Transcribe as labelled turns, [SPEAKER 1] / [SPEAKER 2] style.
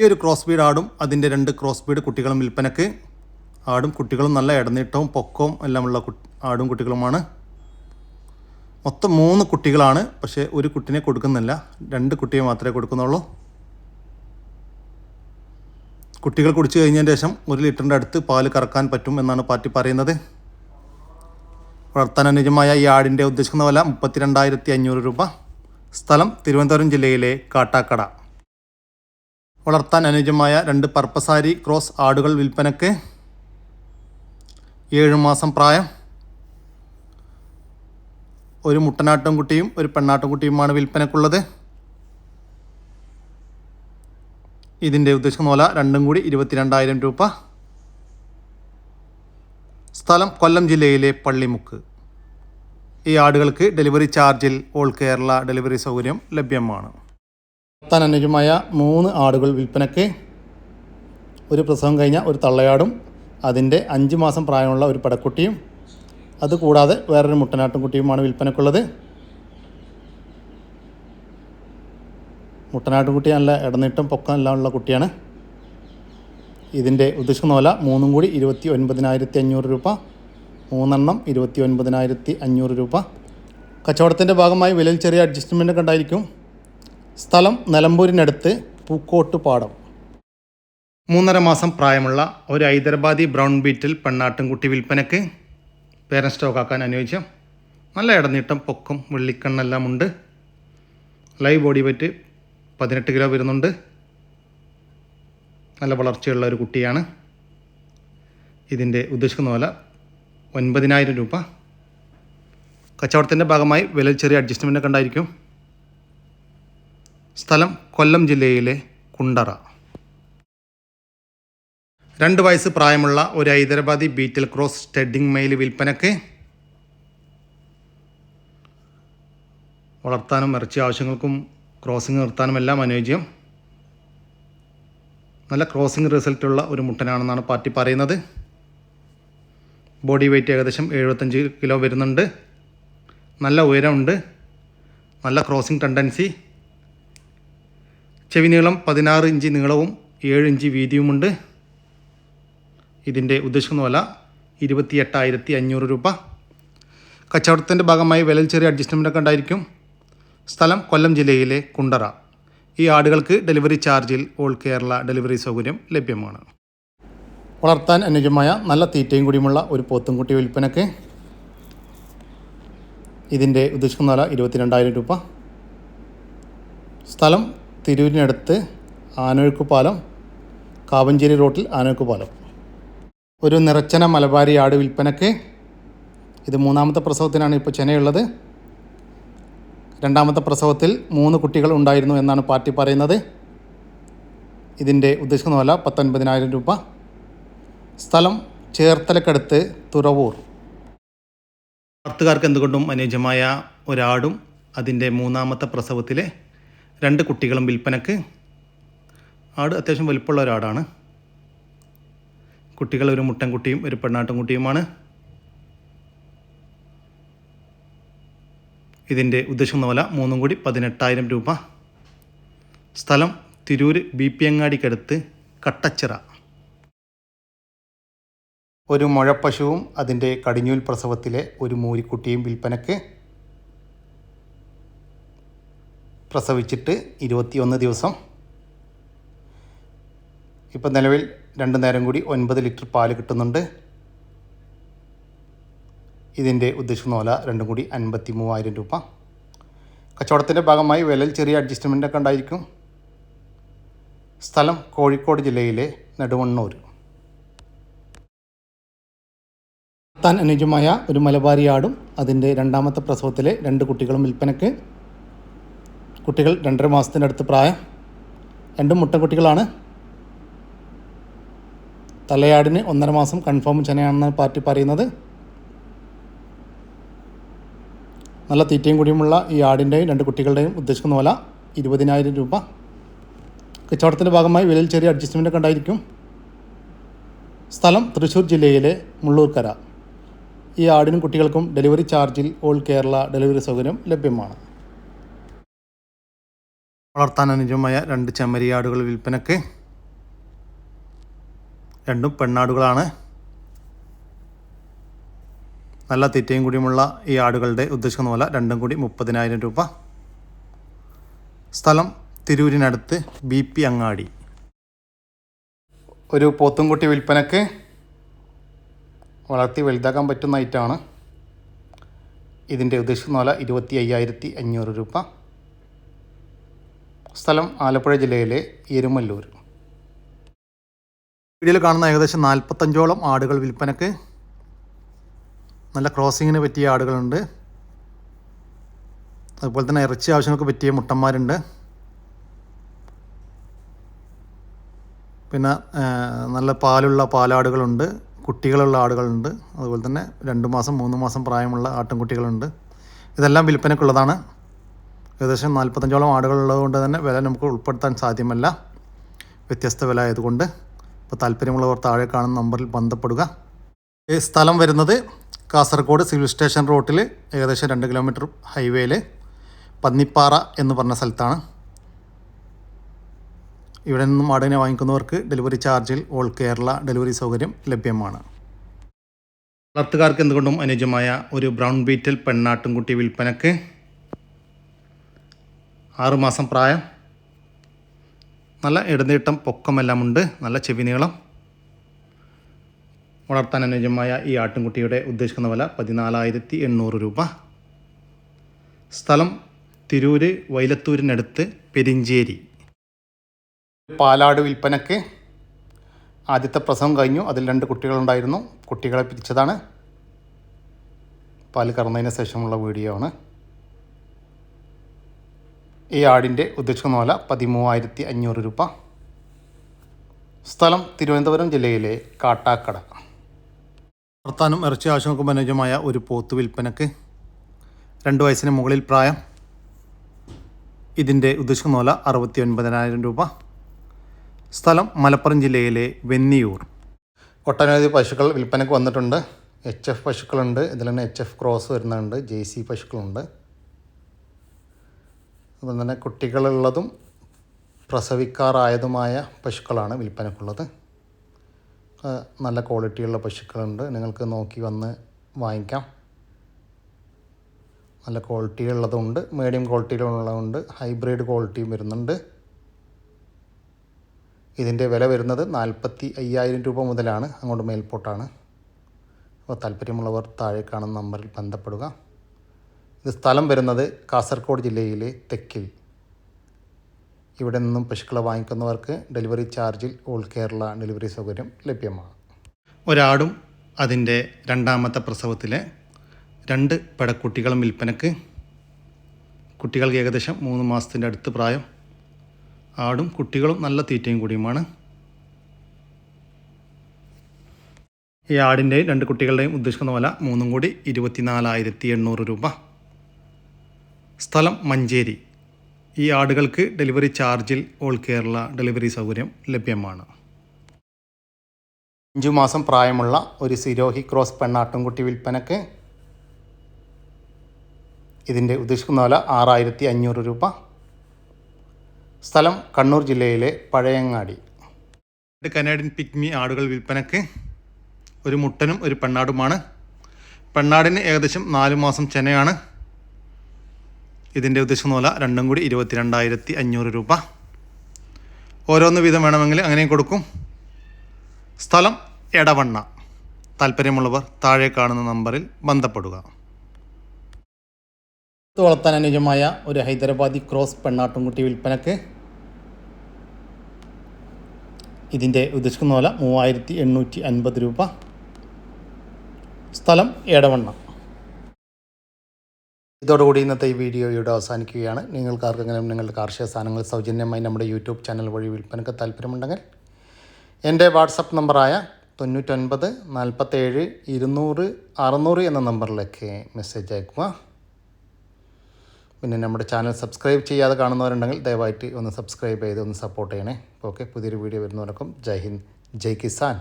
[SPEAKER 1] ഈ ഒരു cross breed ആടും അതിന്റെ രണ്ട് ക്രോസ് ബീഡ് കുട്ടികളും വിൽപ്പനക്ക്. ആടും കുട്ടികളും നല്ല ഇടനീട്ടവും പൊക്കവും എല്ലാമുള്ള ആടും കുട്ടികളുമാണ്. മൊത്തം മൂന്ന് കുട്ടികളാണ് പക്ഷേ ഒരു കുട്ടിനെ കൊടുക്കുന്നില്ല. രണ്ട് കുട്ടിയെ മാത്രമേ കൊടുക്കുന്നുള്ളൂ. കുട്ടികൾ കുടിച്ചു കഴിഞ്ഞതിന് ശേഷം ഒരു ലിറ്ററിന്റെ അടുത്ത് പാൽ കറക്കാൻ പറ്റും എന്നാണ് പാർട്ടി പറയുന്നത്. വളർത്താൻ അനുയോജ്യമായ ഈ ആടിന്റെ ഉദ്ദേശിക്കുന്ന വില മുപ്പത്തിരണ്ടായിരത്തി അഞ്ഞൂറ് രൂപ. സ്ഥലം തിരുവനന്തപുരം ജില്ലയിലെ കാട്ടാക്കട. വളർത്താൻ അനുയോജ്യമായ രണ്ട് പർപ്പസാരി ക്രോസ് ആടുകൾ വിൽപ്പനക്ക് ഏഴ് മാസം പ്രായം. ഒരു മുട്ടനാട്ടുംകുട്ടിയും ഒരു പെണ്ണാട്ടുംകുട്ടിയുമാണ് വിൽപ്പനക്കുള്ളത്. ഇതിന്റെ ഉദ്ദേശിക്കുന്ന പോലെ രണ്ടും കൂടി ഇരുപത്തിരണ്ടായിരം രൂപ. സ്ഥലം കൊല്ലം ജില്ലയിലെ പള്ളിമുക്ക്. ഈ ആടുകൾക്ക് ഡെലിവറി ചാർജിൽ ഓൾ കേരള ഡെലിവറി സൗകര്യം ലഭ്യമാണ്. വളർത്താൻ അനുജമായ മൂന്ന് ആടുകൾ വിൽപ്പനയ്ക്ക് ഒരു പ്രസവം കഴിഞ്ഞ ഒരു തള്ളയാടും അതിന്റെ അഞ്ച് മാസം പ്രായമുള്ള ഒരു പടക്കുട്ടിയും അതുകൂടാതെ വേറൊരു മുട്ടനാട്ടും കുട്ടിയുമാണ് വിൽപ്പനക്കുള്ളത് മുട്ടനാട്ടുംകുട്ടി നല്ല ഇടനീട്ടം പൊക്കം എല്ലാം ഉള്ള കുട്ടിയാണ്. ഇതിന്റെ ഉദ്ദേശം നോല മൂന്നും കൂടി ഇരുപത്തി ഒൻപതിനായിരത്തി അഞ്ഞൂറ് രൂപ മൂന്നെണ്ണം ഇരുപത്തി ഒൻപതിനായിരത്തി അഞ്ഞൂറ് രൂപ. കച്ചവടത്തിന്റെ ഭാഗമായി വിലയിൽ ചെറിയ അഡ്ജസ്റ്റ്മെന്റ് ഒക്കെ ഉണ്ടായിരിക്കും. സ്ഥലം നിലമ്പൂരിനടുത്ത് പൂക്കോട്ട് പാടം മൂന്നര മാസം പ്രായമുള്ള ഒരു ഹൈദരാബാദി ബ്രൗൺ ബീറ്റിൽ പെണ്ണാട്ടുംകുട്ടി വിൽപ്പനയ്ക്ക് പേരൻ സ്റ്റോക്കാക്കാൻ അനുയോജ്യം നല്ല ഇടനീട്ടം പൊക്കം വെള്ളിക്കണ്ണെല്ലാം ഉണ്ട്. ലൈവ് ബോഡി വെറ്റ് പതിനെട്ട് കിലോ വരുന്നുണ്ട്. നല്ല വളർച്ചയുള്ള ഒരു കുട്ടിയാണ്. ഇതിന്റെ ഉദ്ദേശിക്കുന്ന പോലെ ഒൻപതിനായിരം രൂപ. കച്ചവടത്തിന്റെ ഭാഗമായി വില ചെറിയ അഡ്ജസ്റ്റ്മെന്റ് ഒക്കെ ഉണ്ടായിരിക്കും. സ്ഥലം കൊല്ലം ജില്ലയിലെ കുണ്ടറ. രണ്ട് വയസ്സ് പ്രായമുള്ള ഒരു Hyderabadi Beetal cross studding male വിൽപ്പനയ്ക്ക് വളർത്താനും ഇറച്ചി ആവശ്യങ്ങൾക്കും ക്രോസിംഗ് നിർത്താനും എല്ലാം അനുയോജ്യം. നല്ല ക്രോസിംഗ് റിസൾട്ടുള്ള ഒരു മുട്ടനാണെന്നാണ് പാർട്ടി പറയുന്നത്. ബോഡി വെയ്റ്റ് ഏകദേശം എഴുപത്തഞ്ച് കിലോ വരുന്നുണ്ട്. നല്ല ഉയരമുണ്ട്. നല്ല ക്രോസിംഗ് ടെൻഡൻസി. ചെവി നീളം പതിനാറ് ഇഞ്ച് നീളവും ഏഴ് ഇഞ്ച് വീതിയുമുണ്ട്. ഇതിന്റെ ഉദ്ദേശിക്കുന്ന വില ഇരുപത്തി എട്ടായിരത്തി അഞ്ഞൂറ് രൂപ. കച്ചവടത്തിന്റെ ഭാഗമായി വിലയിൽ ചെറിയ അഡ്ജസ്റ്റ്മെന്റ് ഒക്കെ ഉണ്ടായിരിക്കും. സ്ഥലം കൊല്ലം ജില്ലയിലെ കുണ്ടറ. ഈ ആടുകൾക്ക് ഡെലിവറി ചാർജിൽ ഓൾ കേരള ഡെലിവറി സൗകര്യം ലഭ്യമാണ്. വളർത്താൻ അനുയോജ്യമായ നല്ല തീറ്റയും കൂടിയുമുള്ള ഒരു പോത്തുംകുട്ടി വിൽപ്പനയ്ക്ക് ഇതിന്റെ ഉദ്ദേശിക്കുന്ന വില ഇരുപത്തിരണ്ടായിരം രൂപ. സ്ഥലം തിരൂരിനടുത്ത് ആനൊഴുക്ക് പാലം കാവഞ്ചേരി റോട്ടിൽ ആനൊഴുക്ക് പാലം ഒരു നിറച്ചന മലബാരി ആട് വിൽപ്പനയ്ക്ക് ഇത് മൂന്നാമത്തെ പ്രസവത്തിനാണ് ഇപ്പോൾ ചെനയുള്ളത്. രണ്ടാമത്തെ പ്രസവത്തിൽ മൂന്ന് കുട്ടികൾ ഉണ്ടായിരുന്നു എന്നാണ് പാർട്ടി പറയുന്നത്. ഇതിന്റെ ഉദ്ദേശിക്കുന്ന വില പത്തൊൻപതിനായിരം രൂപ. സ്ഥലം ചേർത്തലക്കടുത്ത് തുറവൂർ. വളർത്തുകാർക്ക് എന്തുകൊണ്ടും അനുയോജ്യമായ ഒരാടും അതിന്റെ മൂന്നാമത്തെ പ്രസവത്തിലെ രണ്ട് കുട്ടികളും വിൽപ്പനക്ക്. ആട് അത്യാവശ്യം വലിപ്പമുള്ള ഒരാടാണ്. കുട്ടികൾ ഒരു മുട്ടൻകുട്ടിയും ഒരു പെണ്ണാട്ടുംകുട്ടിയുമാണ്. ഇതിന്റെ ഉദ്ദേശിക്കുന്ന വില മൂന്നും കൂടി പതിനെട്ടായിരം രൂപ. സ്ഥലം തിരൂർ ബി പി അങ്ങാടിക്കടുത്ത് കട്ടച്ചിറ. ഒരു മുഴപ്പശുവും അതിന്റെ കടിഞ്ഞൂൽ പ്രസവത്തിലെ ഒരു മൂരിക്കുട്ടിയും വിൽപ്പനക്ക്. പ്രസവിച്ചിട്ട് ഇരുപത്തിയൊന്ന് ദിവസം. ഇപ്പം നിലവിൽ രണ്ട് നേരം കൂടി ഒൻപത് ലിറ്റർ പാൽ കിട്ടുന്നുണ്ട്. ഇതിന്റെ ഉദ്ദേശിക്കുന്ന വില രണ്ടും കൂടി അൻപത്തി മൂവായിരം രൂപ. കച്ചവടത്തിന്റെ ഭാഗമായി വിലയിൽ ചെറിയ അഡ്ജസ്റ്റ്മെന്റ് ഒക്കെ ഉണ്ടായിരിക്കും. സ്ഥലം കോഴിക്കോട് ജില്ലയിലെ നെടുവണ്ണൂർ. താൻ അനുജമായ ഒരു മലബാരിയാടും അതിന്റെ രണ്ടാമത്തെ പ്രസവത്തിലെ രണ്ട് കുട്ടികളും വിൽപ്പനക്ക് കുട്ടികൾ രണ്ടര മാസത്തിന്റെ അടുത്ത് പ്രായം. രണ്ടും മുട്ടക്കുട്ടികളാണ്. തലയാടിന് ഒന്നര മാസം കൺഫേം ചെനയാണെന്ന് പാർട്ടി പറയുന്നത്. നല്ല തീറ്റയും കൂടിയുമുള്ള ഈ ആടിന്റെയും രണ്ട് കുട്ടികളുടെയും ഉദ്ദേശിക്കുന്ന വില ഇരുപതിനായിരം രൂപ. കച്ചവടത്തിന്റെ ഭാഗമായി വിലയിൽ ചെറിയ അഡ്ജസ്റ്റ്മെന്റ് ഉണ്ടായിരിക്കും. സ്ഥലം തൃശ്ശൂർ ജില്ലയിലെ മുള്ളൂർക്കര. ഈ ആടിനും കുട്ടികൾക്കും ഡെലിവറി ചാർജിൽ ഓൾ കേരള ഡെലിവറി സൗകര്യം ലഭ്യമാണ്. വളർത്താൻ അനുജമായ രണ്ട് ചെമ്മരിയാടുകൾ വിൽപ്പനക്ക്. രണ്ടും പെണ്ണാടുകളാണ്. നല്ല തീറ്റയും കൂടിയുമുള്ള ഈ ആടുകളുടെ ഉദ്ദേശിക്കുന്ന വില രണ്ടും കൂടി മുപ്പതിനായിരം രൂപ. സ്ഥലം തിരൂരിനടുത്ത് ബി പി അങ്ങാടി. ഒരു പോത്തുംകുട്ടി വിൽപ്പനക്ക് വളർത്തി വലുതാക്കാൻ പറ്റുന്ന ഐറ്റമാണ്. ഇതിന്റെ ഉദ്ദേശിക്കുന്ന വില ഇരുപത്തി അയ്യായിരത്തി അഞ്ഞൂറ് രൂപ. സ്ഥലം ആലപ്പുഴ ജില്ലയിലെ എരുമല്ലൂർ. വീഡിയോയിൽ കാണുന്ന ഏകദേശം നാൽപ്പത്തഞ്ചോളം ആടുകൾ വിൽപ്പനക്ക് നല്ല ക്രോസിങ്ങിന് പറ്റിയ ആടുകളുണ്ട്. അതുപോലെ തന്നെ ഇറച്ചി ആവശ്യങ്ങൾക്ക് പറ്റിയ മുട്ടന്മാരുണ്ട്. പിന്നെ നല്ല പാലുള്ള പാലാടുകളുണ്ട് കുട്ടികളുള്ള ആടുകളുണ്ട്. അതുപോലെ തന്നെ രണ്ട് മാസം മൂന്ന് മാസം പ്രായമുള്ള ആട്ടിൻകുട്ടികളുണ്ട്. ഇതെല്ലാം വിൽപ്പനക്കുള്ളതാണ്. ഏകദേശം നാൽപ്പത്തഞ്ചോളം ആടുകൾ ഉള്ളതുകൊണ്ട് തന്നെ വില നമുക്ക് ഉൾപ്പെടുത്താൻ സാധ്യമല്ല. വ്യത്യസ്ത വില ആയതുകൊണ്ട്. ഇപ്പോൾ താല്പര്യമുള്ളവർ താഴെ കാണുന്ന നമ്പറിൽ ബന്ധപ്പെടുക. ഈ സ്ഥലം വരുന്നത് കാസർഗോഡ് സിവിൽ സ്റ്റേഷൻ റോട്ടിൽ ഏകദേശം രണ്ട് കിലോമീറ്റർ ഹൈവേയിൽ പന്നിപ്പാറ എന്ന് പറഞ്ഞ സ്ഥലത്താണ്. ഇവിടെ നിന്നും ആടിനെ വാങ്ങിക്കുന്നവർക്ക് ഡെലിവറി ചാർജിൽ ഓൾ കേരള ഡെലിവറി സൗകര്യം ലഭ്യമാണ്. വളർത്തുകാർക്ക് എന്തുകൊണ്ടും അനുയോജ്യമായ ഒരു ബ്രൗൺ ബീറ്റൽ പെണ്ണാട്ടുംകുട്ടി വിൽപ്പനക്ക് ആറുമാസം പ്രായം. നല്ല ഇടനീട്ടം പൊക്കമെല്ലാം ഉണ്ട് നല്ല ചെവി നീളം. വളർത്താൻ അനുയോജ്യമായ ഈ ആട്ടിൻകുട്ടിയുടെ ഉദ്ദേശിക്കുന്ന വില പതിനാലായിരത്തി എണ്ണൂറ് രൂപ. സ്ഥലം തിരൂര് വൈലത്തൂരിനടുത്ത് പെരിഞ്ചേരി. പാലാട് വിൽപ്പനക്ക് ആദ്യത്തെ പ്രസവം കഴിഞ്ഞു. അതിൽ രണ്ട് കുട്ടികളുണ്ടായിരുന്നു. കുട്ടികളെ പിരിച്ചതാണ്. പാൽ കറന്നതിന് ശേഷമുള്ള വീഡിയോ ആണ്. ഈ ആടിന്റെ ഉദ്ദേശിക്കുന്ന വില പതിമൂവായിരത്തി അഞ്ഞൂറ് രൂപ. സ്ഥലം തിരുവനന്തപുരം ജില്ലയിലെ കാട്ടാക്കട. വർത്താനം ഇറച്ചി ആവശ്യങ്ങൾക്ക് അനുയോജ്യമായ ഒരു പോത്ത് വിൽപ്പനക്ക് രണ്ട് വയസ്സിന് മുകളിൽ പ്രായം. ഇതിന്റെ ഉദ്ദേശിക്കുന്ന വില അറുപത്തി ഒൻപതിനായിരം രൂപ. സ്ഥലം മലപ്പുറം ജില്ലയിലെ വെന്നിയൂർ. ഒട്ടനവധി പശുക്കൾ വിൽപ്പനയ്ക്ക് വന്നിട്ടുണ്ട്. എച്ച് എഫ് പശുക്കളുണ്ട്. ഇതിൽ തന്നെ എച്ച് എഫ് ക്രോസ് വരുന്നുണ്ട്. ജെ സി പശുക്കളുണ്ട്. അതുപോലെ തന്നെ കുട്ടികളുള്ളതും പ്രസവിക്കാറായതുമായ പശുക്കളാണ് വിൽപ്പനക്കുള്ളത്. നല്ല ക്വാളിറ്റിയുള്ള പശുക്കളുണ്ട്. നിങ്ങൾക്ക് നോക്കി വന്ന് വാങ്ങിക്കാം. നല്ല ക്വാളിറ്റി ഉള്ളതുണ്ട് മീഡിയം ക്വാളിറ്റിയിലുള്ളതുണ്ട്. ഹൈബ്രിഡ് ക്വാളിറ്റിയും വരുന്നുണ്ട്. ഇതിന്റെ വില വരുന്നത് നാൽപ്പത്തി അയ്യായിരം രൂപ മുതലാണ്. അങ്ങോട്ട് മേൽപോട്ടാണ്. അപ്പോൾ താല്പര്യമുള്ളവർ താഴെ കാണുന്ന നമ്പറിൽ ബന്ധപ്പെടുക. ഇത് സ്ഥലം വരുന്നത് കാസർഗോഡ് ജില്ലയിലെ തെക്കിൽ. ഇവിടെ നിന്നും പശുക്കളെ വാങ്ങിക്കുന്നവർക്ക് ഡെലിവറി ചാർജിൽ ഓൾ കേരള ഡെലിവറി സൗകര്യം ലഭ്യമാണ്. ഒരാടും അതിന്റെ രണ്ടാമത്തെ പ്രസവത്തിലെ രണ്ട് പെടക്കുട്ടികളും വിൽപ്പനക്ക്. കുട്ടികൾക്ക് ഏകദേശം മൂന്ന് മാസത്തിന്റെ അടുത്ത് പ്രായം. ആടും കുട്ടികളും നല്ല തീറ്റയും കൂടിയുമാണ്. ഈ ആടിന്റെയും രണ്ട് കുട്ടികളുടെയും ഉദ്ദേശിക്കുന്ന വില മൂന്നും കൂടി ഇരുപത്തിനാലായിരത്തി എണ്ണൂറ് രൂപ. സ്ഥലം മഞ്ചേരി. ഈ ആടുകൾക്ക് ഡെലിവറി ചാർജിൽ ഓൾ കേരള ഡെലിവറി സൗകര്യം ലഭ്യമാണ്. അഞ്ചു മാസം പ്രായമുള്ള ഒരു സിരോഹി ക്രോസ് പെണ്ണാട്ടുംകുട്ടി വിൽപ്പനക്ക് ഇതിന്റെ ഉദ്ദേശിക്കുന്ന വില ആറായിരത്തി അഞ്ഞൂറ് രൂപ. സ്ഥലം കണ്ണൂർ ജില്ലയിലെ പഴയങ്ങാടി. രണ്ട് കനേഡിയൻ പിഗ്മി ആടുകൾ വിൽപ്പനക്ക് ഒരു മുട്ടനും ഒരു പെണ്ണാടുമാണ്. പെണ്ണാടിന് ഏകദേശം നാല് മാസം ചെനയാണ്. ഇതിന്റെ ഉദ്ദേശിക്കുന്ന പോലെ രണ്ടും കൂടി ഇരുപത്തിരണ്ടായിരത്തി അഞ്ഞൂറ് രൂപ. ഓരോന്ന് വീതം വേണമെങ്കിൽ അങ്ങനെയും കൊടുക്കും. സ്ഥലം എടവണ്ണ. താല്പര്യമുള്ളവർ താഴെ കാണുന്ന നമ്പറിൽ ബന്ധപ്പെടുക. വളർത്താൻ അനുജമായ ഒരു ഹൈദരാബാദി ക്രോസ് പെണ്ണാട്ടുംകുട്ടി വിൽപ്പനക്ക് ഇതിന്റെ ഉദ്ദേശിക്കുന്ന പോലെ മൂവായിരത്തി എണ്ണൂറ്റി അൻപത് രൂപ. സ്ഥലം എടവണ്ണ. ഇതോടുകൂടി ഇന്നത്തെ ഈ വീഡിയോ ഇവിടെ അവസാനിക്കുകയാണ്. നിങ്ങൾക്ക് ആർക്കെങ്കിലും നിങ്ങളുടെ കാർഷിക സാധനങ്ങൾ സൗജന്യമായി നമ്മുടെ യൂട്യൂബ് ചാനൽ വഴി വിൽപ്പനക്ക് താല്പര്യമുണ്ടെങ്കിൽ എന്റെ വാട്സപ്പ് നമ്പറായ തൊണ്ണൂറ്റൊൻപത് നാൽപ്പത്തേഴ് ഇരുന്നൂറ് അറുന്നൂറ് എന്ന നമ്പറിലേക്ക് മെസ്സേജ് അയക്കുക. പിന്നെ നമ്മുടെ ചാനൽ സബ്സ്ക്രൈബ് ചെയ്യാതെ കാണുന്നവരുണ്ടെങ്കിൽ ദയവായിട്ട് ഒന്ന് സബ്സ്ക്രൈബ് ചെയ്ത് ഒന്ന് സപ്പോർട്ട് ചെയ്യണേ. ഓക്കെ പുതിയൊരു വീഡിയോ വരുന്നവർക്കും ജയ് ഹിന്ദ് ജയ് കിസാൻ.